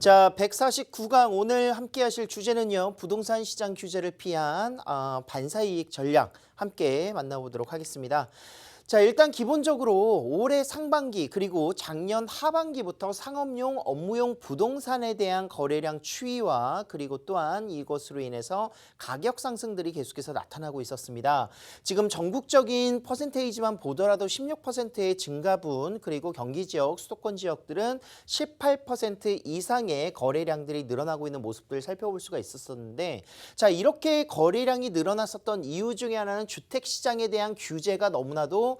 자, 149강 오늘 함께 하실 주제는요. 부동산 시장 규제를 피한 아, 반사이익 전략 함께 만나보도록 하겠습니다. 자, 일단 기본적으로 올해 상반기 그리고 작년 하반기부터 상업용, 업무용 부동산에 대한 거래량 추이와 그리고 또한 이것으로 인해서 가격 상승들이 계속해서 나타나고 있었습니다. 지금 전국적인 퍼센테이지만 보더라도 16%의 증가분 그리고 경기 지역, 수도권 지역들은 18% 이상의 거래량들이 늘어나고 있는 모습들을 살펴볼 수가 있었었는데 자, 이렇게 거래량이 늘어났었던 이유 중에 하나는 주택 시장에 대한 규제가 너무나도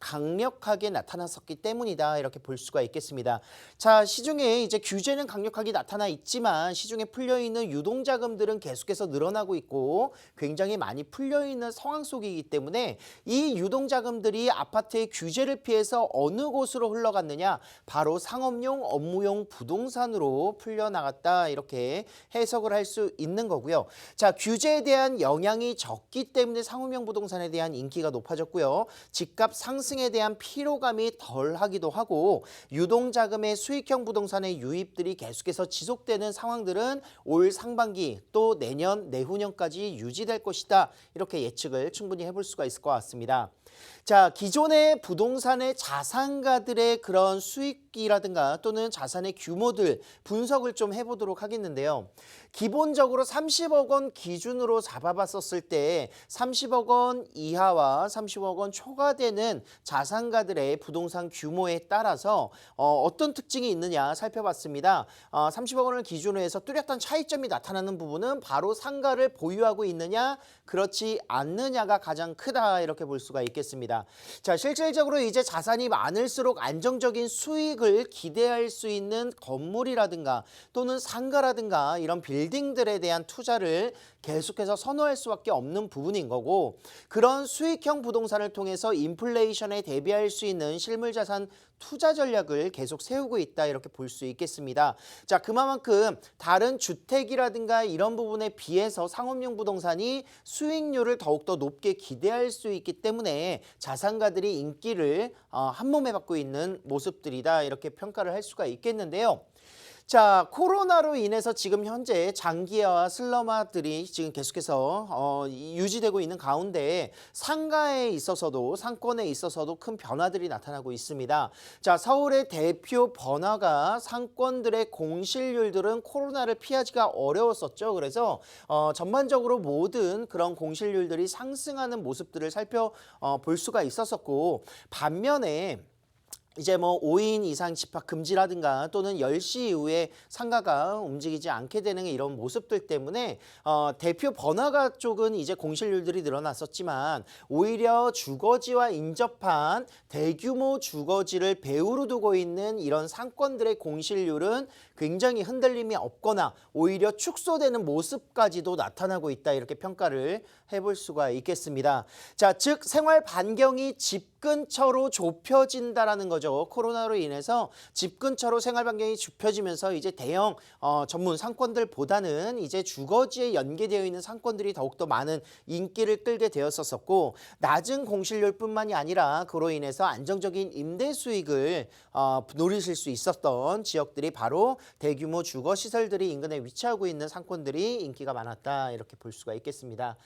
강력하게 나타났었기 때문이다 이렇게 볼 수가 있겠습니다. 자 시중에 이제 규제는 강력하게 나타나 있지만 시중에 풀려 있는 유동 자금들은 계속해서 늘어나고 있고 굉장히 많이 풀려 있는 상황 속이기 때문에 이 유동 자금들이 아파트의 규제를 피해서 어느 곳으로 흘러갔느냐 바로 상업용 업무용 부동산으로 풀려 나갔다 이렇게 해석을 할 수 있는 거고요. 자 규제에 대한 영향이 적기 때문에 상업용 부동산에 대한 인기가 높아졌고요. 집값 상승 에 대한 피로감이 덜하기도 하고 유동자금의 수익형 부동산의 유입들이 계속해서 지속되는 상황들은 올 상반기 또 내년 내후년까지 유지될 것이다 이렇게 예측을 충분히 해볼 수가 있을 것 같습니다. 자, 기존의 부동산의 자산가들의 그런 수익이라든가 또는 자산의 규모들 분석을 좀 해보도록 하겠는데요. 기본적으로 30억 원 기준으로 잡아봤었을 때 30억 원 이하와 30억 원 초과되는 자산가들의 부동산 규모에 따라서 어, 어떤 특징이 있느냐 살펴봤습니다. 어, 30억 원을 기준으로 해서 뚜렷한 차이점이 나타나는 부분은 바로 상가를 보유하고 있느냐 그렇지 않느냐가 가장 크다 이렇게 볼 수가 있겠습니다. 자 실질적으로 이제 자산이 많을수록 안정적인 수익을 기대할 수 있는 건물이라든가 또는 상가라든가 이런 빌딩들에 대한 투자를 계속해서 선호할 수밖에 없는 부분인 거고 그런 수익형 부동산을 통해서 인플레이션 에 대비할 수 있는 실물 자산 투자 전략을 계속 세우고 있다 이렇게 볼 수 있겠습니다. 자 그만큼 다른 주택이라든가 이런 부분에 비해서 상업용 부동산이 수익률을 더욱더 높게 기대할 수 있기 때문에 자산가들이 인기를 어, 한몸에 받고 있는 모습들이다 이렇게 평가를 할 수가 있겠는데요. 자, 코로나로 인해서 지금 현재 장기화와 슬럼화들이 지금 계속해서 어, 유지되고 있는 가운데 상가에 있어서도 상권에 있어서도 큰 변화들이 나타나고 있습니다. 자, 서울의 대표 번화가 상권들의 공실률들은 코로나를 피하기가 어려웠었죠. 그래서 어, 전반적으로 모든 그런 공실률들이 상승하는 모습들을 살펴볼 어, 수가 있었었고 반면에 이제 뭐 5인 이상 집합 금지라든가 또는 10시 이후에 상가가 움직이지 않게 되는 이런 모습들 때문에 어, 대표 번화가 쪽은 이제 공실률들이 늘어났었지만 오히려 주거지와 인접한 대규모 주거지를 배후로 두고 있는 이런 상권들의 공실률은 굉장히 흔들림이 없거나 오히려 축소되는 모습까지도 나타나고 있다 이렇게 평가를 해볼 수가 있겠습니다. 자, 즉 생활 반경이 집 근처로 좁혀진다라는 거죠. 코로나로 인해서 집 근처로 생활 반경이 좁혀지면서 이제 대형 어, 전문 상권들보다는 이제 주거지에 연계되어 있는 상권들이 더욱더 많은 인기를 끌게 되었었고 낮은 공실률뿐만이 아니라 그로 인해서 안정적인 임대 수익을 어, 노리실 수 있었던 지역들이 바로 대규모 주거 시설들이 인근에 위치하고 있는 상권들이 인기가 많았다 이렇게 볼 수가 있겠습니다.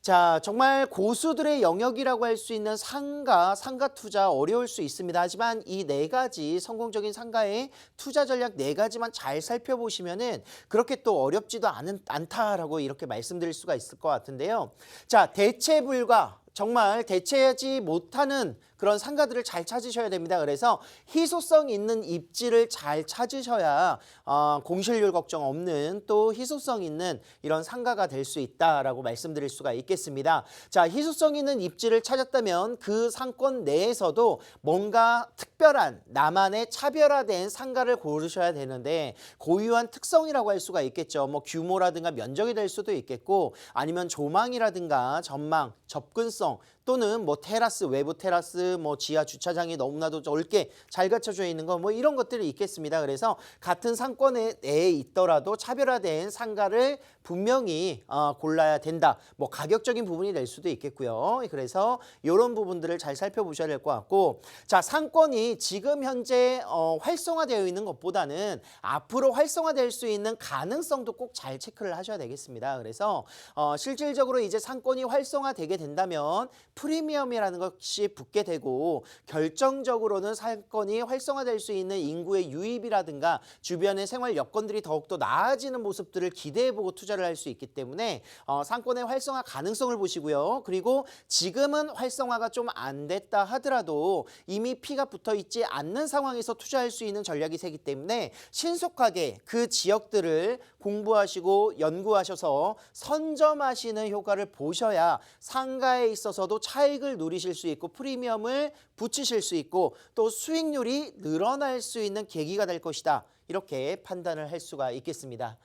자, 정말 고수들의 영역이라고 할 수 있는 상가, 상가 투자 어려울 수 있습니다. 하지만 이 네 가지 성공적인 상가의 투자 전략 네 가지만 잘 살펴보시면은 그렇게 또 어렵지도 않은, 않다라고 이렇게 말씀드릴 수가 있을 것 같은데요. 자, 대체 불가 정말 대체하지 못하는 그런 상가들을 잘 찾으셔야 됩니다. 그래서 희소성 있는 입지를 잘 찾으셔야 어, 공실률 걱정 없는 또 희소성 있는 이런 상가가 될 수 있다라고 말씀드릴 수가 있겠습니다. 자, 희소성 있는 입지를 찾았다면 그 상권 내에서도 뭔가 특별한 나만의 차별화된 상가를 고르셔야 되는데 고유한 특성이라고 할 수가 있겠죠. 뭐 규모라든가 면적이 될 수도 있겠고 아니면 조망이라든가 전망, 접근성 또는 뭐 테라스, 외부 테라스, 뭐 지하 주차장이 너무나도 넓게 잘 갖춰져 있는 거 뭐 이런 것들이 있겠습니다. 그래서 같은 상권에 내에 있더라도 차별화된 상가를 분명히 어, 골라야 된다. 뭐 가격적인 부분이 될 수도 있겠고요. 그래서 이런 부분들을 잘 살펴보셔야 될 것 같고 자 상권이 지금 현재 어, 활성화되어 있는 것보다는 앞으로 활성화될 수 있는 가능성도 꼭 잘 체크를 하셔야 되겠습니다. 그래서 어, 실질적으로 이제 상권이 활성화되게 된다면 프리미엄이라는 것이 붙게 되고 결정적으로는 상권이 활성화될 수 있는 인구의 유입이라든가 주변의 생활 여건들이 더욱더 나아지는 모습들을 기대해보고 투자를 할 수 있기 때문에 어, 상권의 활성화 가능성을 보시고요. 그리고 지금은 활성화가 좀 안 됐다 하더라도 이미 피가 붙어 있지 않는 상황에서 투자할 수 있는 전략이 세기 때문에 신속하게 그 지역들을 공부하시고 연구하셔서 선점하시는 효과를 보셔야 상가에 있어서도 차익을 누리실 수 있고 프리미엄을 붙이실 수 있고 또 수익률이 늘어날 수 있는 계기가 될 것이다. 이렇게 판단을 할 수가 있겠습니다.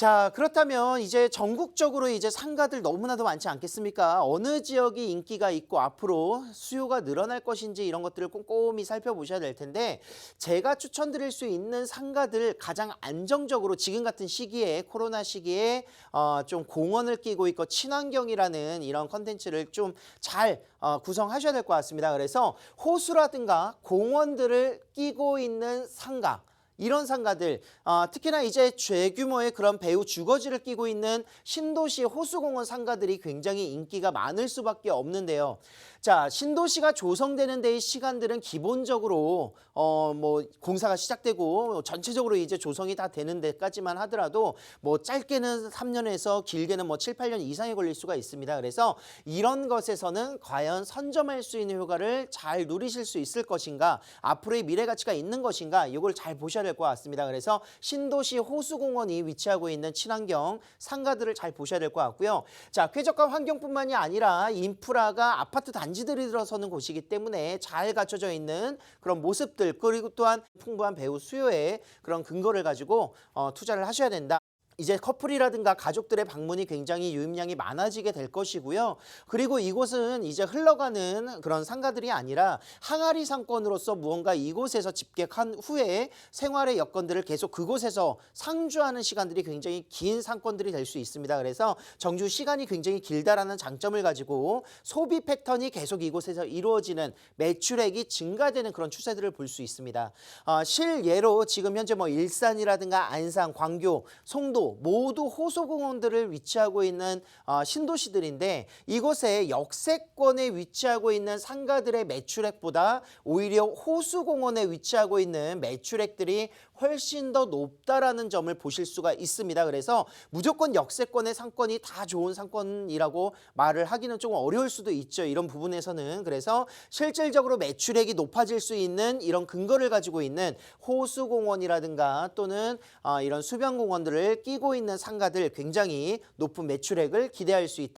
자, 그렇다면 이제 전국적으로 이제 상가들 너무나도 많지 않겠습니까? 어느 지역이 인기가 있고 앞으로 수요가 늘어날 것인지 이런 것들을 꼼꼼히 살펴보셔야 될 텐데 제가 추천드릴 수 있는 상가들 가장 안정적으로 지금 같은 시기에 코로나 시기에 어, 좀 공원을 끼고 있고 친환경이라는 이런 컨텐츠를 좀잘 어, 구성하셔야 될 것 같습니다. 그래서 호수라든가 공원들을 끼고 있는 상가 이런 상가들 어, 특히나 이제 죄규모의 그런 배우 주거지를 끼고 있는 신도시 호수공원 상가들이 굉장히 인기가 많을 수밖에 없는데요. 자 신도시가 조성되는 데의 시간들은 기본적으로 어, 뭐 공사가 시작되고 전체적으로 이제 조성이 다 되는 데까지만 하더라도 뭐 짧게는 3년에서 길게는 뭐 7, 8년 이상이 걸릴 수가 있습니다. 그래서 이런 것에서는 과연 선점할 수 있는 효과를 잘 누리실 수 있을 것인가 앞으로의 미래 가치가 있는 것인가 이걸 잘 보셔야 될 것 같습니다. 그래서 신도시 호수공원이 위치하고 있는 친환경 상가들을 잘 보셔야 될 것 같고요. 자 쾌적한 환경뿐만이 아니라 인프라가 아파트 단지들이 들어서는 곳이기 때문에 잘 갖춰져 있는 그런 모습들 그리고 또한 풍부한 배우 수요의 그런 근거를 가지고 어, 투자를 하셔야 된다. 이제 커플이라든가 가족들의 방문이 굉장히 유입량이 많아지게 될 것이고요. 그리고 이곳은 이제 흘러가는 그런 상가들이 아니라 항아리 상권으로서 무언가 이곳에서 집객한 후에 생활의 여건들을 계속 그곳에서 상주하는 시간들이 굉장히 긴 상권들이 될 수 있습니다. 그래서 정주 시간이 굉장히 길다라는 장점을 가지고 소비 패턴이 계속 이곳에서 이루어지는 매출액이 증가되는 그런 추세들을 볼 수 있습니다. 어, 실예로 지금 현재 뭐 일산이라든가 안산, 광교, 송도 모두 호수공원들을 위치하고 있는 어, 신도시들인데 이곳에 역세권에 위치하고 있는 상가들의 매출액보다 오히려 호수공원에 위치하고 있는 매출액들이 훨씬 더 높다라는 점을 보실 수가 있습니다. 그래서 무조건 역세권의 상권이 다 좋은 상권이라고 말을 하기는 조금 어려울 수도 있죠. 이런 부분에서는 그래서 실질적으로 매출액이 높아질 수 있는 이런 근거를 가지고 있는 호수공원이라든가 또는 어, 이런 수변공원들을 끼고 있는 상가들 굉장히 높은 매출액을 기대할 수 있다.